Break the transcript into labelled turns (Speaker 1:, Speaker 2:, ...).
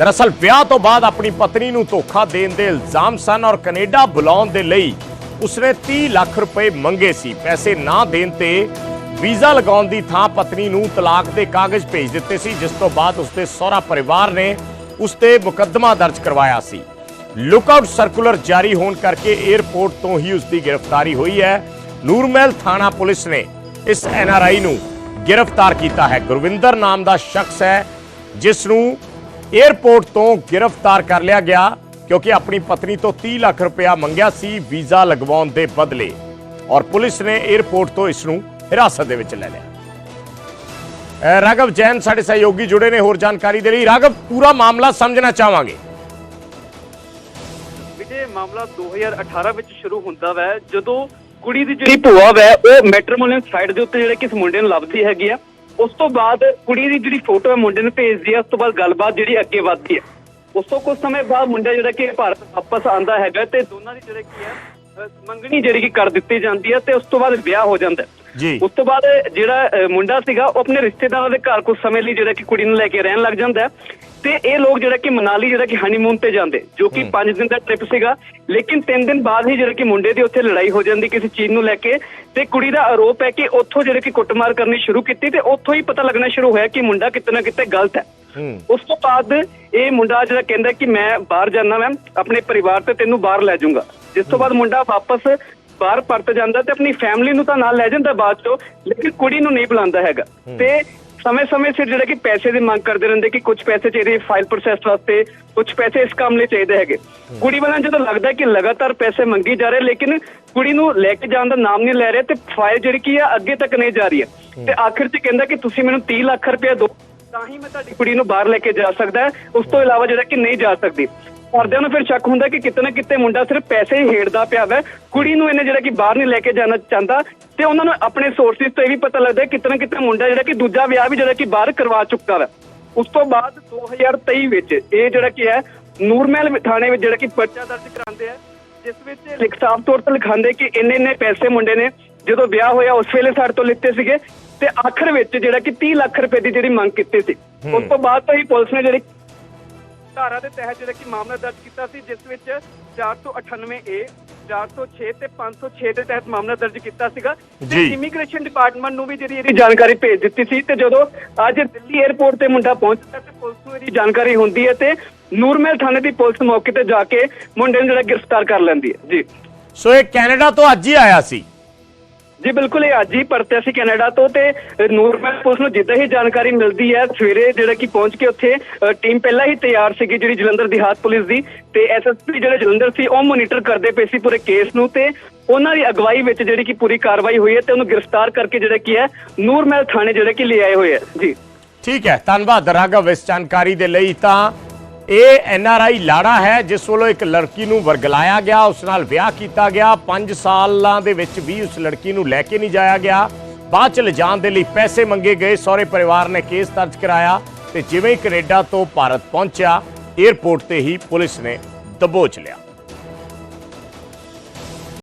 Speaker 1: ਦਰਅਸਲ ਵਿਆਹ ਤੋਂ ਬਾਅਦ ਆਪਣੀ ਪਤਨੀ ਨੂੰ ਧੋਖਾ ਦੇਣ ਦੇ ਇਲਜ਼ਾਮ ਸਨ ਔਰ ਕੈਨੇਡਾ ਬੁਲਾਉਣ ਦੇ ਲਈ ਉਸਨੇ 30 ਲੱਖ ਰੁਪਏ ਮੰਗੇ ਸੀ। ਪੈਸੇ ਨਾ ਦੇਣ ਤੇ ਵੀਜ਼ਾ ਲਗਾਉਣ ਦੀ ਥਾਂ ਪਤਨੀ ਨੂੰ ਤਲਾਕ ਦੇ ਕਾਗਜ਼ ਭੇਜ ਦਿੱਤੇ ਸੀ, ਜਿਸ ਤੋਂ ਬਾਅਦ ਉਸਦੇ ਸਹੁਰਾ ਪਰਿਵਾਰ ਨੇ ਉਸ ਤੇ ਮੁਕੱਦਮਾ ਦਰਜ ਕਰਵਾਇਆ ਸੀ। ਲੁੱਕਆਊਟ ਸਰਕੂਲਰ ਜਾਰੀ ਹੋਣ ਕਰਕੇ 에ਅਰਪੋਰਟ ਤੋਂ ਹੀ ਉਸ ਦੀ ਗ੍ਰਿਫਤਾਰੀ ਹੋਈ ਹੈ। ਨੂਰਮਹਿਲ ਥਾਣਾ ਪੁਲਿਸ ਨੇ ਇਸ ਐਨਆਰਆਈ ਨੂੰ ਗ੍ਰਿਫਤਾਰ ਕੀਤਾ ਹੈ। ਗੁਰਵਿੰਦਰ ਨਾਮ ਦਾ ਸ਼ਖਸ ਹੈ ਜਿਸ ਨੂੰ 에ਅਰਪੋਰਟ ਤੋਂ ਗ੍ਰਿਫਤਾਰ ਕਰ ਲਿਆ ਗਿਆ ਕਿਉਂਕਿ ਆਪਣੀ ਪਤਨੀ ਤੋਂ 30 ਲੱਖ ਰੁਪਇਆ ਮੰਗਿਆ ਸੀ ਵੀਜ਼ਾ ਲਗਵਾਉਣ ਦੇ ਬਦਲੇ ਔਰ ਪੁਲਿਸ ਨੇ 에ਅਰਪੋਰਟ ਤੋਂ ਇਸ ਨੂੰ ਹਿਰਾਸਤ ਦੇ ਵਿੱਚ ਲੈ ਲਿਆ। ਰਾਘਵ ਜੈਨ ਸਾਡੇ ਸਹਿਯੋਗੀ ਜੁੜੇ ਨੇ ਹੋਰ ਜਾਣਕਾਰੀ ਦੇ ਲਈ। ਰਾਘਵ ਪੂਰਾ ਮਾਮਲਾ ਸਮਝਣਾ ਚਾਹਾਂਗੇ।
Speaker 2: ਵਿਜੇ ਮਾਮਲਾ 2018 ਵਿੱਚ ਸ਼ੁਰੂ ਹੁੰਦਾ ਵੈ ਜਦੋਂ ਕੁੜੀ ਦੀ ਜਿਹੜੀ ਭੂਆ ਵੈ ਉਹ ਮੈਟਰੋਮੋਨੀਅਲ ਸਾਈਟ ਦੇ ਉੱਤੇ ਜਿਹੜੇ ਕਿਸ ਮੁੰਡੇ ਨੂੰ ਲੱਭਦੀ ਹੈਗੀ ਆ ਉਸ ਤੋਂ ਬਾਅਦ ਕੁੜੀ ਦੀ ਜਿਹੜੀ ਫੋਟੋ ਹੈ ਮੁੰਡੇ ਨੂੰ ਭੇਜਦੀ ਆ ਉਸ ਤੋਂ ਬਾਅਦ ਗੱਲਬਾਤ ਜਿਹੜੀ ਅੱਗੇ ਵੱਧਦੀ ਹੈ। ਉਸ ਤੋਂ ਕੁਝ ਸਮੇਂ ਬਾਅਦ ਮੁੰਡਾ ਜਿਹੜਾ ਕਿ ਭਾਰਤ ਵਾਪਸ ਆਂਦਾ ਹੈਗਾ ਤੇ ਦੋਨਾਂ ਦੀ ਜਿਹੜੇ ਕੀ ਹੈ ਮੰਗਣੀ ਜਿਹੜੀ ਕਿ ਕਰ ਦਿੱਤੀ ਜਾਂਦੀ ਹੈ ਤੇ ਉਸ ਤੋਂ ਬਾਅਦ ਵਿਆਹ ਹੋ ਜਾਂਦਾ ਹੈ।
Speaker 1: ਜੀ।
Speaker 2: ਉਸ ਤੋਂ ਬਾਅਦ ਜਿਹੜਾ ਮੁੰਡਾ ਸੀਗਾ ਉਹ ਆਪਣੇ ਰਿਸ਼ਤੇਦਾਰਾਂ ਦੇ ਘਰ ਕੁਝ ਸਮੇਂ ਲਈ ਜਿਹੜਾ ਕਿ ਕੁੜੀ ਨੂੰ ਲੈ ਕੇ ਰਹਿਣ ਲੱਗ ਜਾਂਦਾ ਹੈ। ਤੇ ਇਹ ਲੋਕ ਜਿਹੜਾ ਕਿ ਮਨਾਲੀ ਜਿਹੜਾ ਕਿ ਹਨੀਮੂਨ ਤੇ ਜਾਂਦੇ ਜੋ ਕਿ 5 ਦਿਨ ਦਾ ਟ੍ਰਿਪ ਸੀਗਾ ਲੇਕਿਨ 3 ਦਿਨ ਬਾਅਦ ਹੀ ਜਿਹੜਾ ਕਿ ਮੁੰਡੇ ਦੀ ਉੱਥੇ ਲੜਾਈ ਹੋ ਜਾਂਦੀ ਕਿਸੇ ਚੀਜ਼ ਨੂੰ ਲੈ ਕੇ ਤੇ ਕੁੜੀ ਦਾ ਆਰੋਪ ਹੈ ਕਿ ਉੱਥੋਂ ਜਿਹੜੇ ਕਿ ਕੁੱਟਮਾਰ ਕਰਨੀ ਸ਼ੁਰੂ ਕੀਤੀ ਤੇ ਉੱਥੋਂ ਹੀ ਪਤਾ ਲੱਗਣਾ ਸ਼ੁਰੂ ਹੋਇਆ ਕਿ ਮੁੰਡਾ ਕਿਤੇ ਨਾ ਕਿਤੇ ਗਲਤ ਹੈ।
Speaker 1: ਹੂੰ।
Speaker 2: ਉਸ ਤੋਂ ਬਾਅਦ ਇਹ ਮੁੰਡਾ ਜਿਹੜਾ ਕਹਿੰਦਾ ਕਿ ਮੈਂ ਬਾਹਰ ਜਾਣਾ ਮੈਂ ਆਪਣੇ ਪਰਿਵਾਰ ਤੇ ਤੈਨੂੰ ਬਾਹਰ ਲੈ ਜਾਊਂਗਾ। ਜਿਸ ਤੋਂ ਬਾਅਦ ਮੁੰਡਾ ਵਾਪਸ ਬਾਹਰ ਪਰਤ ਜਾਂਦਾ ਤੇ ਆਪਣੀ ਫੈਮਿਲੀ ਨੂੰ ਤਾਂ ਨਾਲ ਲੈ ਜਾਂਦਾ ਬਾਅਦ ਚੋਂ ਲੇਕਿਨ ਕੁੜੀ ਨੂੰ ਨਹੀਂ ਬੁਲਾਉਂਦਾ ਹੈਗਾ। ਤੇ ਸਮੇਂ-ਸਮੇਂ ਸਿਰ ਜਿਹੜਾ ਕਿ ਪੈਸੇ ਦੀ ਮੰਗ ਕਰਦੇ ਰਹਿੰਦੇ ਕਿ ਕੁਝ ਪੈਸੇ ਚਾਹੀਦੇ ਫਾਈਲ ਪ੍ਰੋਸੈਸ ਵਾਸਤੇ ਕੁਝ ਪੈਸੇ ਇਸ ਕੰਮ ਲਈ ਚਾਹੀਦੇ ਹੈਗੇ। ਕੁੜੀ ਵਾਲਿਆਂ ਨੂੰ ਜਦੋਂ ਲੱਗਦਾ ਕਿ ਲਗਾਤਾਰ ਪੈਸੇ ਮੰਗੀ ਜਾ ਰਹੇ ਲੇਕਿਨ ਕੁੜੀ ਨੂੰ ਲੈ ਕੇ ਜਾਣ ਦਾ ਨਾਮ ਨਹੀਂ ਲੈ ਰਹੇ ਤੇ ਫਾਈਲ ਜਿਹੜੀ ਕੀ ਆ ਅੱਗੇ ਤੱਕ ਨਹੀਂ ਜਾ ਰਹੀ ਹੈ। ਤੇ ਆਖਿਰ 'ਚ ਕਹਿੰਦਾ ਕਿ ਤੁਸੀਂ ਮੈਨੂੰ 30 ਲੱਖ ਰੁਪਏ ਦਿਓ ਤਾਂ ਹੀ ਮੈਂ ਤੁਹਾਡੀ ਕੁੜੀ ਨੂੰ ਬਾਹਰ ਲੈ ਕੇ ਜਾ ਸਕਦਾ। ਉਸ ਤੋਂ ਇਲਾਵਾ ਜਿਹੜਾ ਕਿ ਨਹੀਂ ਜਾ ਸਕਦੀ। ਘਰਦਿਆਂ ਨੂੰ ਫਿਰ ਸ਼ੱਕ ਹੁੰਦਾ ਕਿ ਕਿਤੇ ਨਾ ਕਿਤੇ ਮੁੰਡਾ ਸਿਰਫ ਪੈਸੇ ਹੀ ਹੇੜਦਾ ਪਿਆ ਵੈ। ਕੁੜੀ ਨੂੰ ਇਹਨੇ ਜਿਹੜਾ ਕਿ ਬਾਹਰ ਨਹੀਂ ਲੈ ਕੇ ਜਾਣਾ ਚਾਹੁੰਦਾ ਤੇ ਉਹਨਾਂ ਨੂੰ ਆਪਣੇ ਸੋਰਸਿਸ ਤੋਂ ਇਹ ਵੀ ਪਤਾ ਲੱਗਦਾ ਕਿਤੇ ਨਾ ਕਿਤੇ ਮੁੰਡਾ ਜਿਹੜਾ ਕਿ ਦੂਜਾ ਵਿਆਹ ਵੀ ਜਿਹੜਾ ਕਿ ਬਾਹਰ ਕਰਵਾ ਚੁੱਕਾ ਵੈ। ਉਸ ਤੋਂ ਬਾਅਦ 2023 ਵਿੱਚ ਇਹ ਜਿਹੜਾ ਕੀ ਹੈ ਨੂਰਮਹਿਲ ਥਾਣੇ ਵਿੱਚ ਜਿਹੜਾ ਕਿ ਪਰਚਾ ਦਰਜ ਕਰਾਉਂਦੇ ਆ ਜਿਸ ਵਿੱਚ ਲਿਖ ਸਾਫ਼ ਤੌਰ ਤੇ ਲਿਖਾਉਂਦੇ ਕਿ ਇੰਨੇ ਇੰਨੇ ਪੈਸੇ ਮੁੰਡੇ ਨੇ ਜਦੋਂ ਵਿਆਹ ਹੋਇਆ ਉਸ ਵੇਲੇ ਸਾਡੇ ਤੋਂ ਲਿੱਤੇ ਸੀਗੇ ਤੇ ਆਖਰ ਵਿੱਚ ਜਿਹੜਾ ਕਿ 30 ਲੱਖ ਰੁਪਏ ਦੀ ਜਿਹੜੀ ਮੰਗ ਕੀਤੀ ਸੀ। ਉਸ ਤੋਂ ਬਾਅਦ ਤੋਂ ਹੀ ਪੁਲਿਸ ਨੇ ਜਿਹੜੀ ਧਾਰਾ ਦੇ ਤਹਿਤ ਜਿਹੜਾ ਕਿ ਮਾਮਲਾ ਦਰਜ ਕੀਤਾ ਸੀ ਜਿਸ ਵਿੱਚ 498 ਏ 406 ਤੇ 506 ਦੇ ਤਹਿਤ ਮਾਮਲਾ ਦਰਜ ਕੀਤਾ ਸੀਗਾ। ਤੇ। ਇਮੀਗ੍ਰੇਸ਼ਨ ਡਿਪਾਰਟਮੈਂਟ ਨੂੰ ਵੀ ਜਿਹੜੀ ਇਹਦੀ ਜਾਣਕਾਰੀ ਭੇਜ ਦਿੱਤੀ ਸੀ ਤੇ ਜਦੋਂ ਅੱਜ ਦਿੱਲੀ 에ਅਰਪੋਰਟ ਤੇ ਮੁੰਡਾ ਪਹੁੰਚਦਾ ਤੇ ਪੁਲਿਸ ਨੂੰ ਇਹਦੀ ਜਾਣਕਾਰੀ ਹੁੰਦੀ ਹੈ ਤੇ ਨੂਰਮਹਿਲ ਥਾਣੇ ਦੀ ਪੁਲਿਸ ਮੌਕੇ ਤੇ ਜਾ ਕੇ ਮੁੰਡੇ ਨੂੰ ਜਿਹੜਾ ਗ੍ਰਿਫਤਾਰ ਕਰ ਲੈਂਦੀ ਹੈ। ਜੀ।
Speaker 1: ਸੋ ਇਹ ਕੈਨੇਡਾ ਤੋਂ ਅੱਜ ਹੀ ਆਇਆ ਸੀ।
Speaker 2: ਜੀ, ਬਿਲਕੁਲ, ਇਹ ਅੱਜ ਹੀ ਪਰਤਿਆ ਸੀ ਕੈਨੇਡਾ ਤੋਂ ਤੇ ਨੂਰਮਹਿਲ ਪੁਲਿਸ ਨੂੰ ਜਿੱਦਾਂ ਹੀ ਜਾਣਕਾਰੀ ਮਿਲਦੀ ਹੈ, ਸਵੇਰੇ ਜਿਹੜਾ ਕਿ ਪਹੁੰਚ ਕੇ ਉੱਥੇ ਟੀਮ ਪਹਿਲਾਂ ਹੀ ਤਿਆਰ ਸੀਗੀ ਜਿਹੜੀ ਜਲੰਧਰ ਦਿਹਾਤ ਪੁਲਿਸ ਦੀ ਤੇ ਐਸਐਸਪੀ ਜਿਹੜੇ ਜਲੰਧਰ ਸੀ, ਉਹ ਮੋਨੀਟਰ ਕਰਦੇ ਪਏ ਸੀ ਪੂਰੇ ਕੇਸ ਨੂੰ ਤੇ ਉਹਨਾਂ ਦੀ ਅਗਵਾਈ ਵਿੱਚ ਜਿਹੜੀ ਕਿ ਪੂਰੀ ਕਾਰਵਾਈ ਹੋਈ ਹੈ ਤੇ ਉਹਨੂੰ ਗ੍ਰਿਫਤਾਰ ਕਰਕੇ ਜਿਹੜਾ ਕੀ ਹੈ, ਨੂਰਮਹਿਲ ਥਾਣੇ ਜਿਹੜੇ ਕਿ ਲੈ ਆਏ ਹੋਏ ਹੈ। ਜੀ।
Speaker 1: ਠੀਕ ਹੈ, ਧੰਨਵਾਦ ਰਾਘਵ ਇਸ ਜਾਣਕਾਰੀ ਦੇ ਲਈ ਤਾਂ ਇਹ ਐਨ ਆਰ ਆਈ ਲਾੜਾ ਹੈ, ਜਿਸ ਵੱਲੋਂ ਇੱਕ ਲੜਕੀ ਨੂੰ ਵਰਗਲਾਇਆ ਗਿਆ, ਉਸ ਨਾਲ ਵਿਆਹ ਕੀਤਾ ਗਿਆ। 5 ਸਾਲਾਂ ਦੇ ਵਿੱਚ ਵੀ ਉਸ ਲੜਕੀ ਨੂੰ ਲੈ ਕੇ ਨਹੀਂ ਜਾਇਆ ਗਿਆ। ਬਾਅਦ ਚ ਲਿਜਾਣ ਦੇ ਲਈ ਪੈਸੇ ਮੰਗੇ ਗਏ। ਸਹੁਰੇ ਪਰਿਵਾਰ ਨੇ ਕੇਸ ਦਰਜ ਕਰਾਇਆ ਤੇ ਜਿਵੇਂ ਹੀ ਕੈਨੇਡਾ ਤੋਂ ਭਾਰਤ ਪਹੁੰਚਿਆ 에ਅਰਪੋਰਟ ਤੇ ਹੀ ਪੁਲਿਸ ਨੇ ਦਬੋਚ ਲਿਆ।